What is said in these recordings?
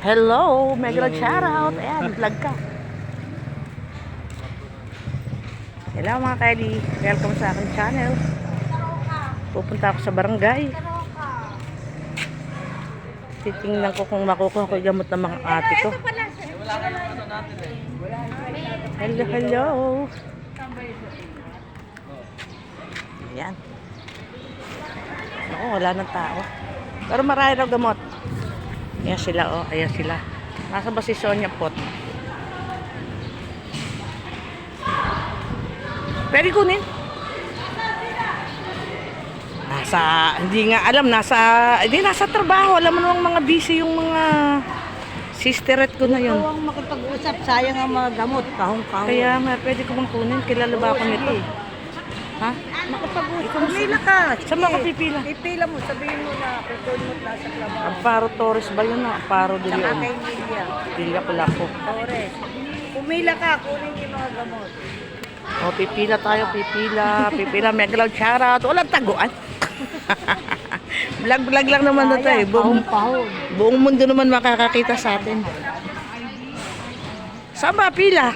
Hello, mega shoutout. Ayan, vlog ka. Hello mga Kylie. Welcome sa aking channel. Pupunta ako sa barangay. Titingnan ko kung makukuha ko gamot ng mga ate ko. Hello, hello. Ayan. Ako, wala ng tao. Pero marami raw gamot. Ayan sila, oh. Ayan sila. Nasa ba si Sonia Pot? Pwede kunin. Nasa, hindi nga alam, nasa, hindi nasa trabaho. Alam mo namang mga busy yung mga sisterette ko na yun. Ikaw ang makipag-usap, sayang ang mga gamot, kahong-kahong. Kaya nga, pwede ko bang kunin? Kilala ba ako nito? Ha? Pumila ka. Saan ako pipila? Pipila mo, sabihin mo na, pagod mo na sa trabaho. Amparo Torres ba yun? ah? Amparo de Saka Leon. kay Lilia. Lang po. Torres. Pumila ka, kunin yung mga gamot. O, pipila tayo, pipila, pipila, may galaw shoutout. Walang taguan. Vlog-vlog lang naman na to eh. Buong, buong mundo naman makakakita sa atin. Saan ba pila?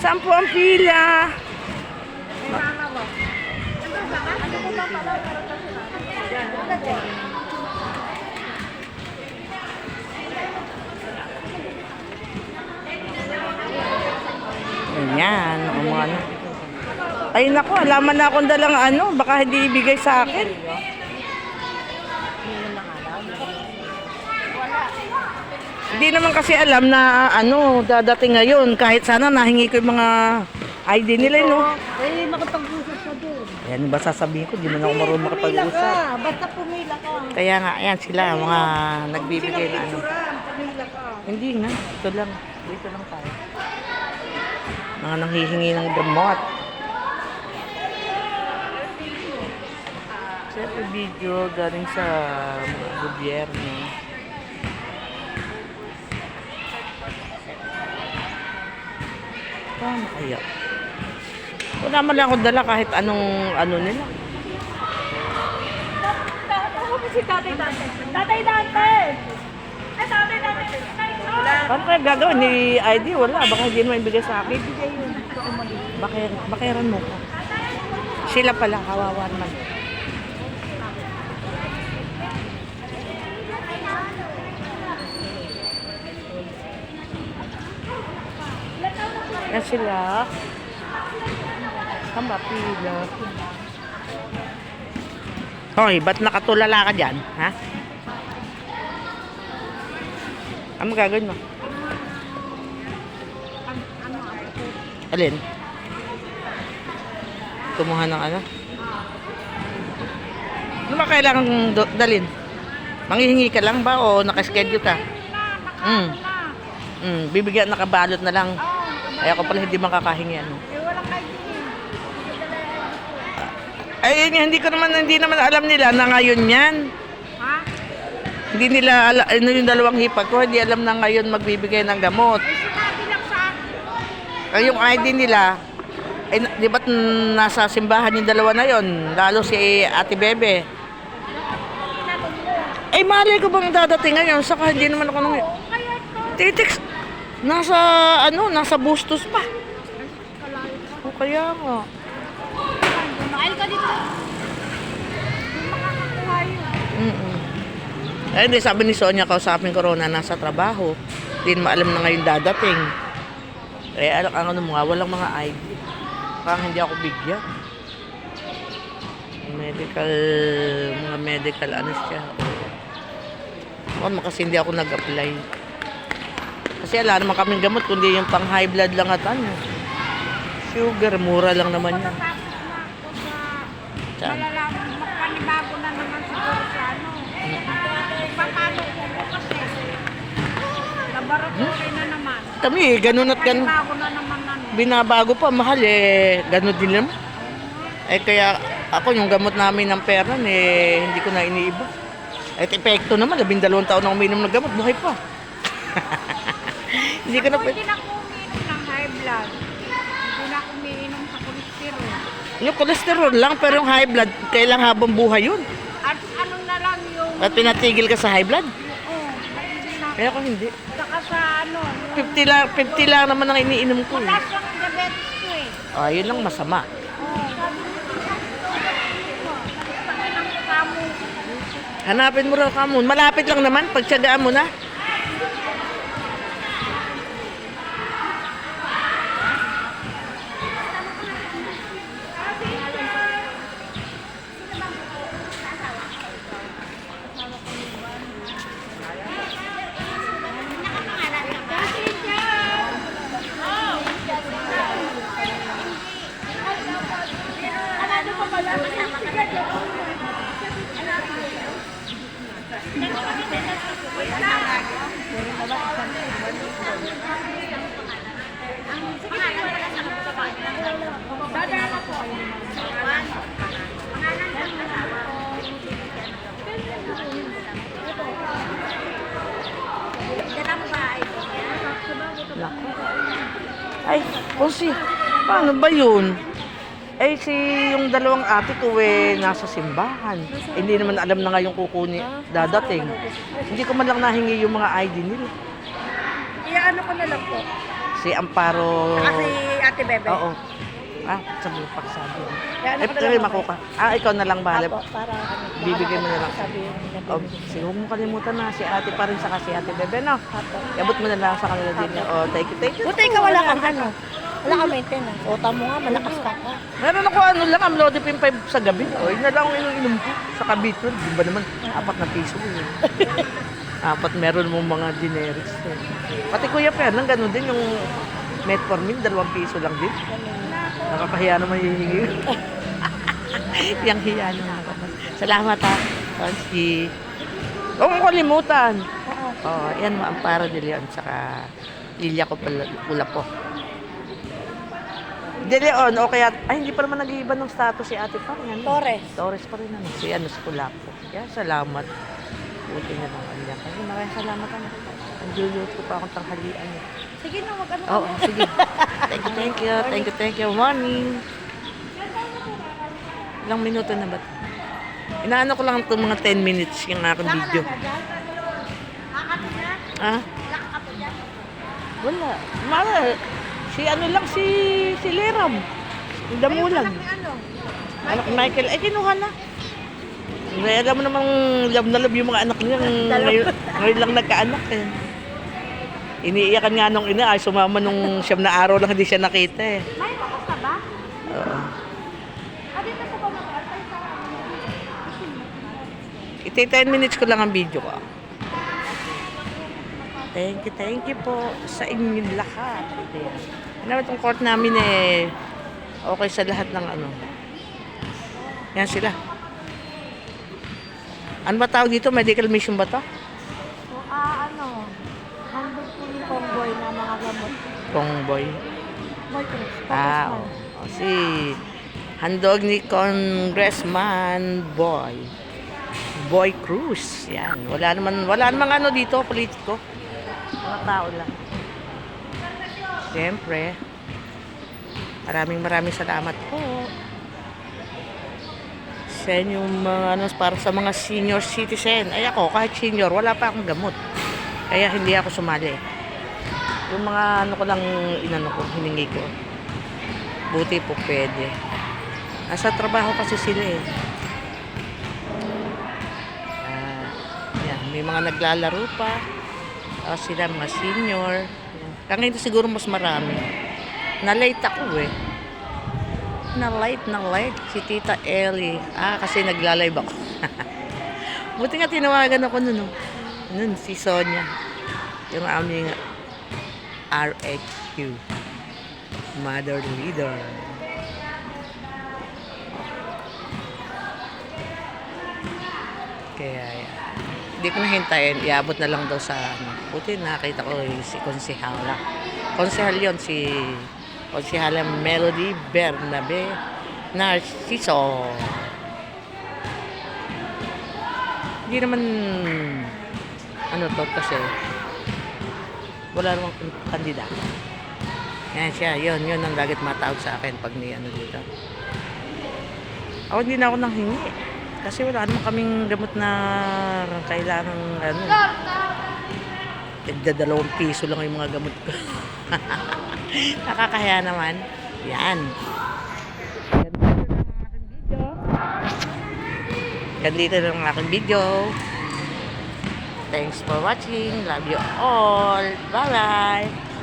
Saan po ang pila? Ayan, ang mga ano. Ay nako, alaman na akong dalang ano, baka hindi ibigay sa akin. Hindi naman kasi alam na ano, dadating ngayon. Kahit sana nahingi ko yung mga ID nila, no? Eh, makipag-usap ka doon. Ayan, ba sasabihin ko, di man ako marunong makapag-usap. ka, basta pumila ka. Kaya nga, ayan sila, mga nagbibigay na ano. Pumila ka. Hindi nga, ito lang. Dito lang tayo. Mga nanghihingi ng gamot. Siyempre video galing sa gobyerno. Paano kaya? Wala man lang akong dala kahit anong ano nila. si tatay dante. Tatay dante! Ay, tatay dante! Paano kaya gagawin? Ni ID? Wala. Baka hindi mo ibigay sa akin. Bakir, bakiran mo ko. Sila pala, kawawa naman. Yan sila. Saan ba pila? Hoy, ba't nakatulala ka dyan? Ha? Ano gagawin mo? Alin? Kumuha ng ano? Ano ba kailangan dalin? Manghihingi ka lang ba o nakaschedule ka? Mm. Mm, bibigyan nakabalot na lang. Ay ako pala hindi makakahingi ano. Eh, walang ID. Ay yun, hindi ko naman hindi naman alam nila na ngayon 'yan. Ha? Hindi nila ala, ano yung dalawang hipag ko, hindi alam na ngayon magbibigay ng gamot. Eh, sinabi lang sa akin. Ay, yung ID nila, ay, di ba't nasa simbahan yung dalawa na yon Lalo si Ate Bebe. Ay, malay ko bang dadating ngayon? Saka hindi naman ako nung... Titix, nasa, ano, nasa bustos pa. O kaya nga. Bumail ka dito. Hindi makakakuha yun. Mm Ay, di, sabi ni Sonia, kausapin ko na nasa trabaho. Hindi naman alam na ngayon dadating. Eh, alam, ang ano mga, walang mga ID. Parang hindi ako bigyan. Medical, mga medical ano siya. O, kasi hindi ako nag-apply. Kasi wala naman kaming gamot, kundi yung pang high blood lang at ano. Sugar, mura lang naman yan. Tapos na, kung sa Saan? malalaman, magpanibago na naman siguro sa ano. Papalo ko po kasi. Laboratory na naman. Kami, ganun at ganun. Panibago na naman ano. binabago pa, mahal eh, ganun din naman. Eh kaya ako yung gamot namin ng pera eh, hindi ko na iniiba. At epekto naman, labing dalawang taon na uminom ng gamot, buhay pa. hindi ko na pwede. hindi na ako umiinom ng high blood. Hindi na ako umiinom sa cholesterol. Yung cholesterol lang, pero yung high blood, kailang habang buhay yun. At ano na lang yung Ba't pinatigil ka sa high blood? Oo. Kaya ako hindi. Saka sa ano. 50 lang, 50 lang naman ang iniinom ko eh. Taas lang ang diabetes ko eh. Ah, yun lang masama. Oo. Sabi ng kamo. Hanapin mo raw kamon. Malapit lang naman. Pagtsagaan mo na. Naku. Ay, Ponsi, paano ba yun? Eh, si yung dalawang ate ko eh, nasa simbahan. Eh, hindi naman alam na nga yung kukunin dadating. Hindi ko man lang nahingi yung mga ID nila. Iyaano ko na lang po. Si Amparo... Kasi Ate Bebe. Oo. Ah, sabi mo pa sabi. Iyaano Eh, ko na pero lang. Ah, ikaw na lang bahala. Apo, para ano. Bibigay mo na lang. Oh, sige, huwag mo kalimutan na si ate pa rin saka si ate Bebe, no? Apo. Abot mo na lang sa kanila din. Oh, thank you, thank you. Buti ikaw wala kang ano. Wala kang maintenance. O, tamo nga, malakas ka ka. Meron ako ano lang, amlodipine 5 sa gabi. O, yun na lang ang ininom ko sa Cavite. Di ba naman, apat na piso yun. apat meron mong mga generics. eh. Pati Kuya Per, lang ganun din yung metformin, dalawang piso lang din. Nakakahiya naman hihingi. Yang hiya naman naman. Salamat ha, Tonsi. Huwag mong kalimutan. Oo. Oh, yan mo, Amparo de Leon, saka Lilia ko pala, pula po. De Leon, o kaya, ay hindi pa naman nag-iiba ng status si ate pa. Yan. Torres. Torres pa rin ano, si ano, si Pulapo. Kaya salamat. Buti na lang kanila. Kasi maraming salamat ano. Ang luluto pa akong tanghalian. eh. Sige na, wag ano. Oo, sige. Thank you, thank you, thank you, thank you. Morning. Ilang minuto na ba? Inaano ko lang itong mga 10 minutes yung aking video. Ah? Wala. Mara, si ano lang, si, si Leram. Ang damulag. Ano? Anak ni Michael, ay kinuha na. May alam mo namang love na love yung mga anak niya. Ngayon, ngayon lang nagkaanak eh. Iniiyakan nga nung ina, ay sumama nung siyam na araw lang hindi siya nakita eh. May bakas ka ba? Oo. Ah, Ito 10 minutes ko lang ang video ko. Thank you, thank you po sa inyong lahat. Ayan. Ano itong court namin eh, okay sa lahat ng ano. Yan sila. Ano ba tawag dito? Medical mission ba to? So, ah, ano? Handog po yung convoy na mga gamot. Pongboy. Boy, Chris. Ah, Congressman. oh. si handog ni Congressman Boy. Boy Cruz. Yan. Wala naman, wala naman ano dito, politiko. Mga tao lang. Siyempre. Maraming maraming salamat po. Sa inyong mga ano, para sa mga senior citizen. Ay ako, kahit senior, wala pa akong gamot. Kaya hindi ako sumali. Yung mga ano ko lang inano ko, hiningi ko. Buti po pwede. Nasa trabaho kasi sila eh. Ah, yan, may mga naglalaro pa. Ah, sila mga senior. Kaya ngayon siguro mas marami. Na-late ako eh. Na-late, na-late. Si Tita Ellie. Ah, kasi nagla-live ako. Buti nga tinawagan ako nun. oh. Nun, si Sonia. Yung aming RHQ. Mother Leader. Kaya. Hindi ko nahintayin. Iabot na lang daw sa, ano. Buti nakita ko si Konsehala. Konsehal yun, si Konsehala Melody Bernabe Narciso. Hindi naman, ano to, kasi wala namang kandidato. Yan siya, yun, yun ang lagit matawag sa akin pag may ano dito. Ako hindi na ako nang hingi. Kasi wala naman kaming gamot na kailangan ano. Nagdadalawang piso lang yung mga gamot ko. Nakakaya naman. Yan. Gandito ang aking video. Thanks for watching. Love you all. Bye-bye.